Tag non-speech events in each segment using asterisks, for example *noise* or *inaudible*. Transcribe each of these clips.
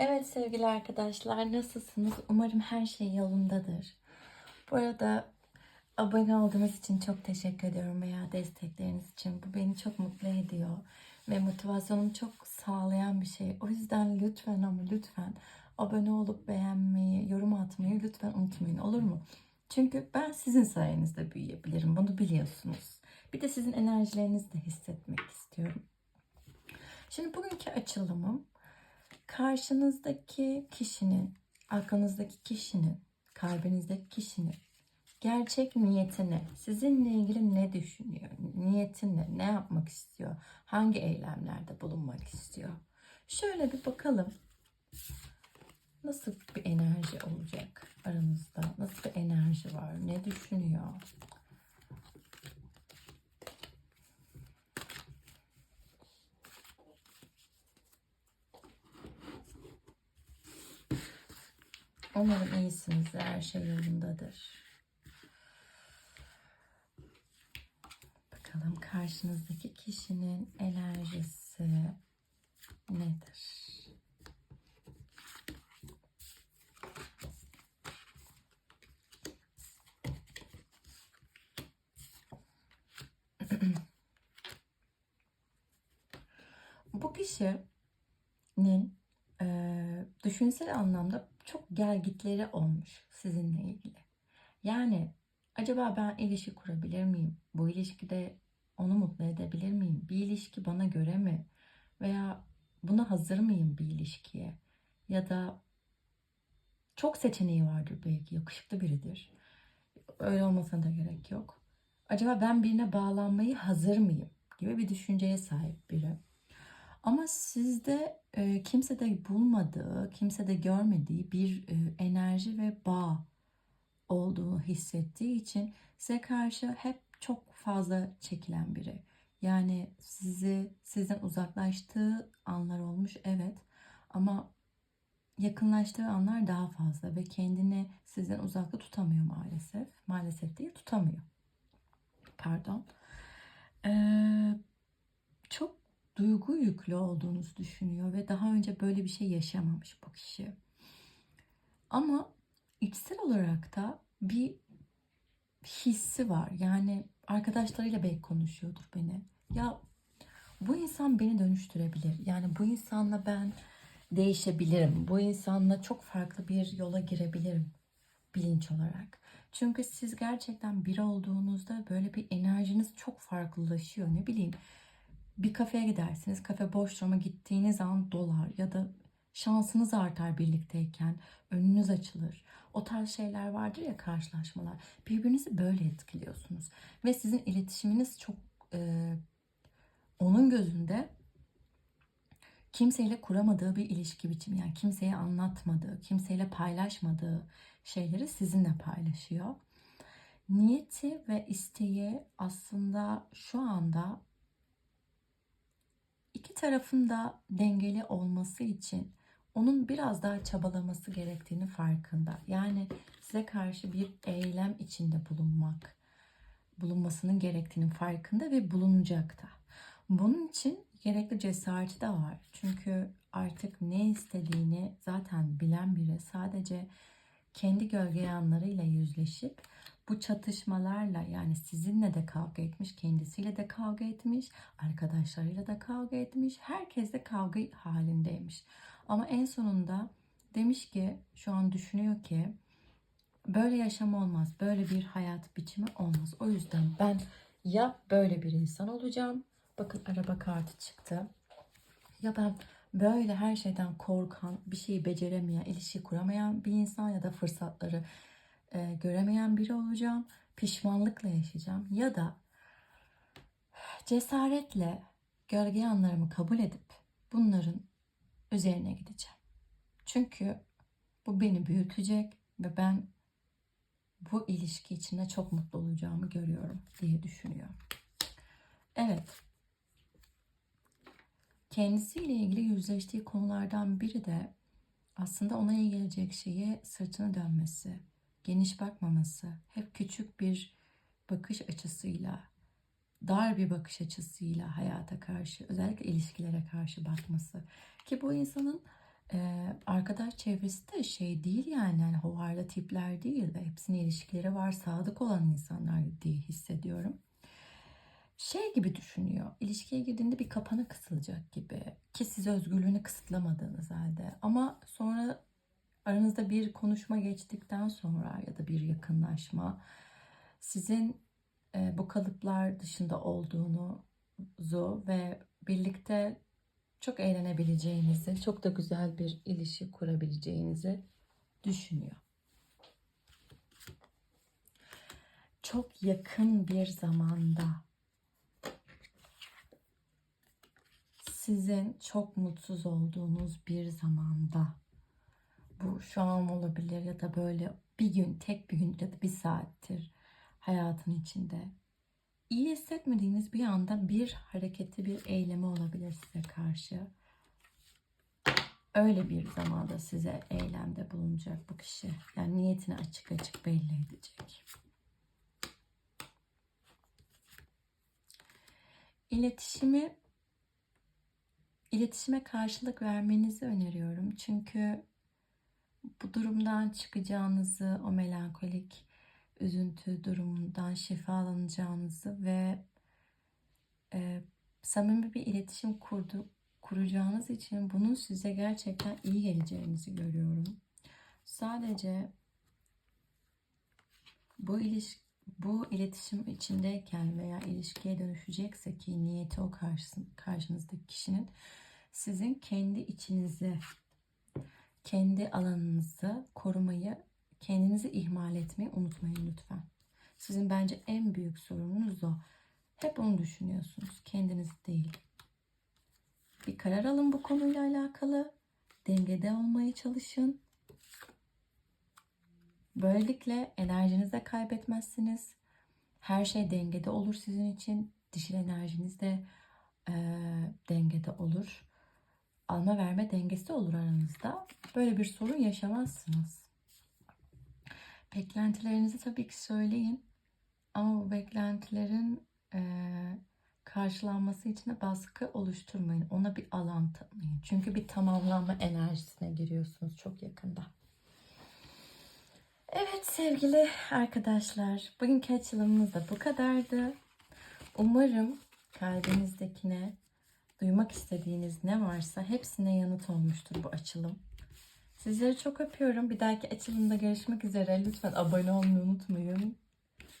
Evet sevgili arkadaşlar nasılsınız? Umarım her şey yolundadır. Bu arada abone olduğunuz için çok teşekkür ediyorum veya destekleriniz için. Bu beni çok mutlu ediyor ve motivasyonumu çok sağlayan bir şey. O yüzden lütfen ama lütfen abone olup beğenmeyi, yorum atmayı lütfen unutmayın olur mu? Çünkü ben sizin sayenizde büyüyebilirim. Bunu biliyorsunuz. Bir de sizin enerjilerinizi de hissetmek istiyorum. Şimdi bugünkü açılımım karşınızdaki kişinin, aklınızdaki kişinin, kalbinizdeki kişinin gerçek niyetini, sizinle ilgili ne düşünüyor, niyeti ne, ne yapmak istiyor, hangi eylemlerde bulunmak istiyor. Şöyle bir bakalım. Nasıl bir enerji olacak aranızda? Nasıl bir enerji var? Ne düşünüyor? Umarım iyisinizdir, her şey yolundadır. Bakalım karşınızdaki kişinin enerjisi nedir? *clears throat* Bu kişinin eee düşünsel anlamda çok gelgitleri olmuş sizinle ilgili. Yani acaba ben ilişki kurabilir miyim? Bu ilişkide onu mutlu edebilir miyim? Bir ilişki bana göre mi? Veya buna hazır mıyım bir ilişkiye? Ya da çok seçeneği vardır belki, yakışıklı biridir. Öyle olmasına da gerek yok. Acaba ben birine bağlanmayı hazır mıyım? gibi bir düşünceye sahip biri. Ama sizde e, kimsede bulmadığı, kimsede görmediği bir e, enerji ve bağ olduğunu hissettiği için size karşı hep çok fazla çekilen biri. Yani sizi sizden uzaklaştığı anlar olmuş evet ama yakınlaştığı anlar daha fazla ve kendini sizden uzakta tutamıyor maalesef. Maalesef değil tutamıyor. Pardon. Ee, çok duygu yüklü olduğunuzu düşünüyor ve daha önce böyle bir şey yaşamamış bu kişi. Ama içsel olarak da bir hissi var. Yani arkadaşlarıyla belki konuşuyordur beni. Ya bu insan beni dönüştürebilir. Yani bu insanla ben değişebilirim. Bu insanla çok farklı bir yola girebilirim bilinç olarak. Çünkü siz gerçekten bir olduğunuzda böyle bir enerjiniz çok farklılaşıyor. Ne bileyim bir kafeye gidersiniz. Kafe boş ama gittiğiniz an dolar ya da şansınız artar birlikteyken. Önünüz açılır. O tarz şeyler vardır ya karşılaşmalar. Birbirinizi böyle etkiliyorsunuz. Ve sizin iletişiminiz çok e, onun gözünde kimseyle kuramadığı bir ilişki biçimi. Yani kimseye anlatmadığı, kimseyle paylaşmadığı şeyleri sizinle paylaşıyor. Niyeti ve isteği aslında şu anda iki tarafın da dengeli olması için onun biraz daha çabalaması gerektiğini farkında. Yani size karşı bir eylem içinde bulunmak, bulunmasının gerektiğinin farkında ve bulunacak da. Bunun için gerekli cesareti de var. Çünkü artık ne istediğini zaten bilen biri sadece kendi gölge yanlarıyla yüzleşip bu çatışmalarla yani sizinle de kavga etmiş, kendisiyle de kavga etmiş, arkadaşlarıyla da kavga etmiş, herkes de kavga halindeymiş. Ama en sonunda demiş ki şu an düşünüyor ki böyle yaşam olmaz, böyle bir hayat biçimi olmaz. O yüzden ben ya böyle bir insan olacağım. Bakın araba kartı çıktı. Ya ben böyle her şeyden korkan, bir şeyi beceremeyen, ilişki kuramayan bir insan ya da fırsatları e, göremeyen biri olacağım. Pişmanlıkla yaşayacağım. Ya da cesaretle gölge yanlarımı kabul edip bunların üzerine gideceğim. Çünkü bu beni büyütecek ve ben bu ilişki içinde çok mutlu olacağımı görüyorum diye düşünüyor. Evet. Kendisiyle ilgili yüzleştiği konulardan biri de aslında ona iyi gelecek şeye sırtını dönmesi, geniş bakmaması, hep küçük bir bakış açısıyla, dar bir bakış açısıyla hayata karşı, özellikle ilişkilere karşı bakması. Ki bu insanın Ee, arkadaş çevresi de şey değil yani, yani hovarda tipler değil. Hepsinin ilişkileri var. Sadık olan insanlar diye hissediyorum. Şey gibi düşünüyor. İlişkiye girdiğinde bir kapana kısılacak gibi. Ki siz özgürlüğünü kısıtlamadığınız halde. Ama sonra aranızda bir konuşma geçtikten sonra ya da bir yakınlaşma sizin e, bu kalıplar dışında olduğunuzu ve birlikte çok eğlenebileceğinizi, çok da güzel bir ilişki kurabileceğinizi düşünüyor. Çok yakın bir zamanda sizin çok mutsuz olduğunuz bir zamanda bu şu an olabilir ya da böyle bir gün, tek bir gün ya da bir saattir hayatın içinde iyi hissetmediğiniz bir anda bir hareketi, bir eylemi olabilir size karşı. Öyle bir zamanda size eylemde bulunacak bu kişi. Yani niyetini açık açık belli edecek. İletişimi iletişime karşılık vermenizi öneriyorum. Çünkü bu durumdan çıkacağınızı, o melankolik üzüntü durumundan şifalanacağınızı ve e, samimi bir iletişim kurdu, kuracağınız için bunun size gerçekten iyi geleceğinizi görüyorum. Sadece bu ilişki bu iletişim içindeyken veya ilişkiye dönüşecekse ki niyeti o karşısın, karşınızdaki kişinin sizin kendi içinizi, kendi alanınızı korumayı, kendinizi ihmal etmeyi unutmayın lütfen. Sizin bence en büyük sorununuz o. Hep onu düşünüyorsunuz, kendiniz değil. Bir karar alın bu konuyla alakalı. Dengede olmaya çalışın. Böylelikle enerjinizi de kaybetmezsiniz. Her şey dengede olur sizin için. Dişil enerjiniz de e, dengede olur. Alma verme dengesi olur aranızda. Böyle bir sorun yaşamazsınız. Beklentilerinizi tabii ki söyleyin. Ama bu beklentilerin e, karşılanması için de baskı oluşturmayın. Ona bir alan tanıyın. Çünkü bir tamamlanma enerjisine giriyorsunuz çok yakında. Evet sevgili arkadaşlar, bugünkü açılımımız da bu kadardı. Umarım kalbinizdekine, duymak istediğiniz ne varsa hepsine yanıt olmuştur bu açılım. Sizleri çok öpüyorum. Bir dahaki açılımda görüşmek üzere. Lütfen abone olmayı unutmayın.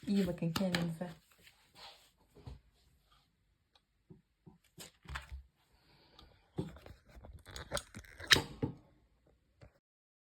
İyi bakın kendinize.